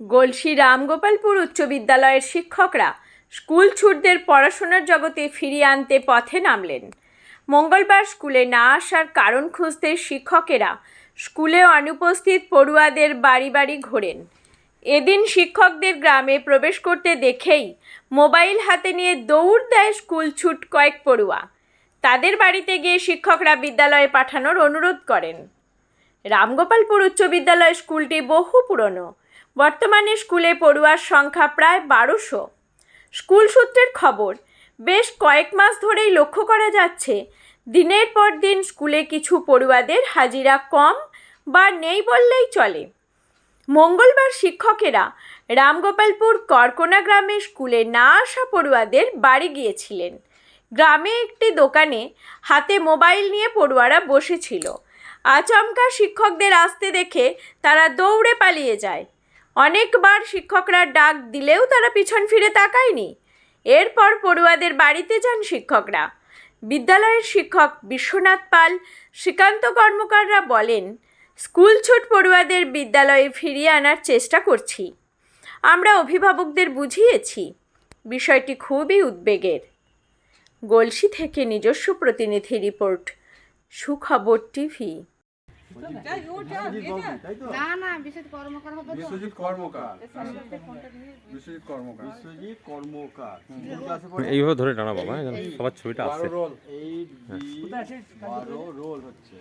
গলসি রামগোপালপুর উচ্চ বিদ্যালয়ের শিক্ষকরা স্কুল ছুটদের পড়াশোনার জগতে ফিরিয়ে আনতে পথে নামলেন। মঙ্গলবার স্কুলে না আসার কারণ খুঁজতে শিক্ষকেরা স্কুলে অনুপস্থিত পড়ুয়াদের বাড়ি বাড়ি ঘোরেন। এদিন শিক্ষকদের গ্রামে প্রবেশ করতে দেখেই মোবাইল হাতে নিয়ে দৌড় দেয় স্কুল ছুট কয়েক পড়ুয়া। তাদের বাড়িতে গিয়ে শিক্ষকরা বিদ্যালয়ে পাঠানোর অনুরোধ করেন। রামগোপালপুর উচ্চ বিদ্যালয় স্কুলটি বহু পুরনো। বর্তমানে স্কুলে পড়ুয়ার সংখ্যা প্রায় বারোশো। স্কুল সূত্রের খবর, বেশ কয়েক মাস ধরেই লক্ষ্য করা যাচ্ছে, দিনের পর দিন স্কুলে কিছু পড়ুয়াদের হাজিরা কম বা নেই বললেই চলে। মঙ্গলবার শিক্ষকেরা রামগোপালপুর করকোনা গ্রামে স্কুলে না আসা পড়ুয়াদের বাড়ি গিয়েছিলেন। গ্রামে একটি দোকানে হাতে মোবাইল নিয়ে পড়ুয়ারা বসেছিল। আচমকা শিক্ষকদের আসতে দেখে তারা দৌড়ে পালিয়ে যায়। অনেকবার শিক্ষকরা ডাক দিলেও তারা পিছন ফিরে তাকায়নি। এরপর পড়ুয়াদের বাড়িতে যান শিক্ষকরা। বিদ্যালয়ের শিক্ষক বিশ্বনাথ পাল, শ্রীকান্ত কর্মকাররা বলেন, স্কুল ছুট পড়ুয়াদের বিদ্যালয়ে ফিরিয়ে আনার চেষ্টা করছি। আমরা অভিভাবকদের বুঝিয়েছি। বিষয়টি খুবই উদ্বেগের। গলসি থেকে নিজস্ব প্রতিনিধি রিপোর্ট, সুখবর টিভি। না না বিশেষ কর্মকার হবে বিশ্বজিৎ কর্মকার। বিশ্বজিৎ কর্মকার। বিশ্বজিৎ কর্মকার। কোন ক্লাসে পড়ে? এইভাবে ধরে টানা বাবা সবার ছবিটা আসে রোল বারো রোল হচ্ছে।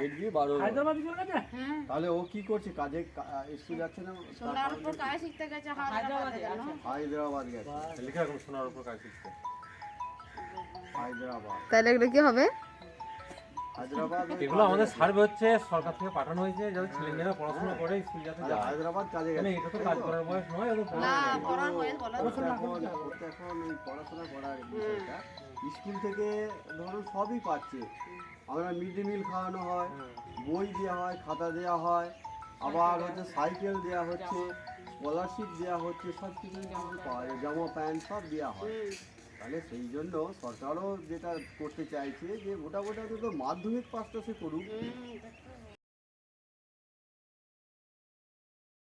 এইট বি বারো হ্যাঁ। তাহলে ও কি করছে? কাজে স্কুল যাচ্ছে না? সোনার উপর কাজ শিখতে গেছে হায়দ্রাবাদ গেছে। লিখে সোনার উপর কাজ শিখছে হায়দ্রাবাদ। তাহলে এগুলো কি হবে? এগুলো আমাদের সার্ভে হচ্ছে সরকার থেকে পাঠানো হয়েছে যাতে ছেলেমেয়েরা পড়াশোনা করে স্কুল যাতে যায়। হায়দ্রাবাদ কাজে মানে গেছে। এটা তো কাজ করার বয়স নয় ওদের পড়াশোনা পড়ার বয়স বলা এখন এখন এই পড়াশোনা করার বিষয়টা স্কুল থেকে ধরুন সবই পাচ্ছে। আমরা মিড ডে মিল খাওয়ানো হয় বই দেওয়া হয় খাতা দেওয়া হয় আবার হচ্ছে সাইকেল দেওয়া হচ্ছে স্কলারশিপ দেওয়া হচ্ছে সব কিছু কিন্তু পাওয়া যায়। জামা প্যান্ট সব দেওয়া হয়। তাহলে সেই জন্য সরকারও যেটা করতে চাইছে যে মোটামুটি অন্তত মাধ্যমিক পাশটা সে করুক।